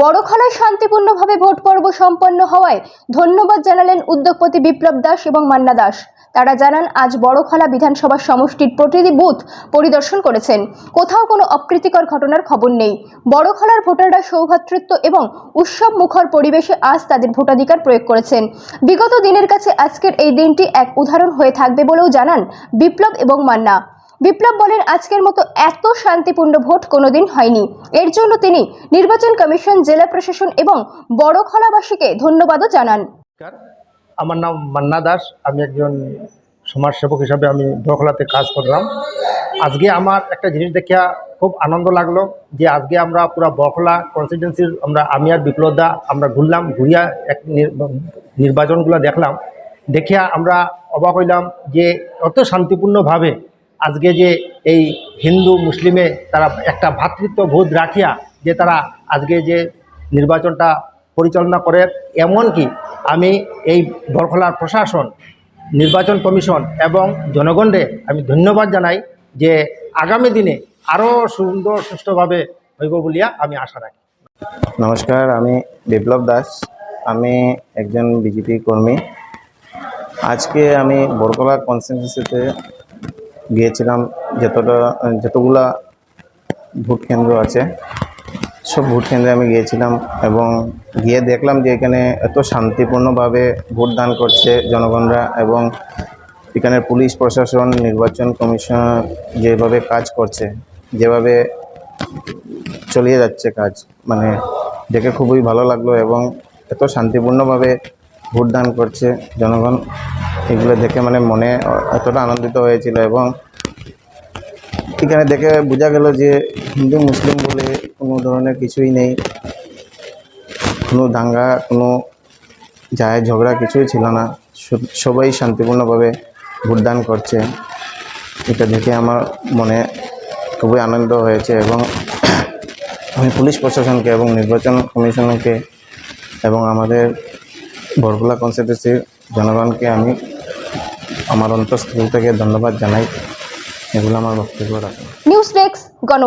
বড়খলায় শান্তিপূর্ণভাবে ভোট পর্ব সম্পন্ন হওয়ায় ধন্যবাদ জানালেন উদ্যোগপতি বিপ্লব দাস এবং মান্না দাস। তারা জানান, আজ বড়খলা বিধানসভা সমষ্টির প্রতিটি বুথ পরিদর্শন করেছেন। কোথাও কোনো অপ্রীতিকর ঘটনার খবর নেই। বড়খলার ভোটাররা সৌভ্রাতৃত্ব এবং উৎসব মুখর পরিবেশে আজ তাদের ভোটাধিকার প্রয়োগ করেছেন। বিগত দিনের কাছে আজকের এই দিনটি এক উদাহরণ হয়ে থাকবে বলেও জানান বিপ্লব এবং মান্না। বিপ্লব বলেন আজকের মতো এত শান্তিপূর্ণ ভোট কোনোদিন হয়নি। এর জন্য তিনি নির্বাচন কমিশন, জেলা প্রশাসন এবং বড়খলাবাসীকে ধন্যবাদও জানান। আমার নাম মান্না দাস। আমি একজন সমাজসেবক হিসাবে আমি বখলাতে কাজ করলাম। আজকে আমার একটা জিনিস দেখিয়া খুব আনন্দ লাগল যে আজকে আমরা পুরো বখলা কনস্টিটুয়েন্সির আমরা আমি আর বিপ্লবদা আমরা ঘুরলাম, ঘুরিয়া এক নির- নির্বাচনগুলো দেখলাম। দেখিয়া আমরা অবাক হইলাম যে অত শান্তিপূর্ণভাবে আজকে যে এই হিন্দু মুসলিমে তারা একটা ভ্রাতৃত্ব বোধ রাখিয়া যে তারা আজকে যে নির্বাচনটা পরিচালনা করে, এমনকি আমি এই বরখলার প্রশাসন, নির্বাচন কমিশন এবং জনগণরে আমি ধন্যবাদ জানাই যে আগামী দিনে আরও সুন্দর সুষ্ঠুভাবে হইব বলিয়া আমি আশা রাখি। নমস্কার, আমি বিপ্লব দাস। আমি একজন বিজেপি কর্মী। আজকে আমি বরকলা কনস্টিটিউন্সিতে গিয়েছিলাম, যতটা, যতগুলা ভোট কেন্দ্র আছে, সব ভোট কেন্দ্রে আমি গিয়েছিলাম এবং গিয়ে দেখলাম যে এখানে এত শান্তিপূর্ণভাবে ভোট দান করছে জনগণরা এবং এখানে পুলিশ প্রশাসন, নির্বাচন কমিশন যেভাবে কাজ করছে, যেভাবে চলিয়ে যাচ্ছে কাজ মানে দেখে খুবই ভালো লাগল এবং এত শান্তিপূর্ণভাবে ভোটদান করছে জনগণ। এগুলো দেখে মানে মনে এতটা আনন্দিত হয়েছিল এবং এখানে দেখে বোঝা গেল যে হিন্দু, মুসলিম বলে কোনো ধরনের কিছুই নেই। কোনো দাঙ্গা, কোনো যায় ঝগড়া কিছুই ছিল না। সবাই শান্তিপূর্ণভাবে ভোটদান করছে। এটা দেখে আমার মনে খুবই আনন্দ হয়েছে এবং আমি পুলিশ প্রশাসনকে এবং নির্বাচন কমিশনকে এবং আমাদের বরগুলা কনস্টিটিউন্সির জনগণকে আমি আমার অন্তঃস্থল থেকে ধন্যবাদ জানাই। এগুলো আমার বক্তব্য রাখি। নিউজ ডেস্ক গণ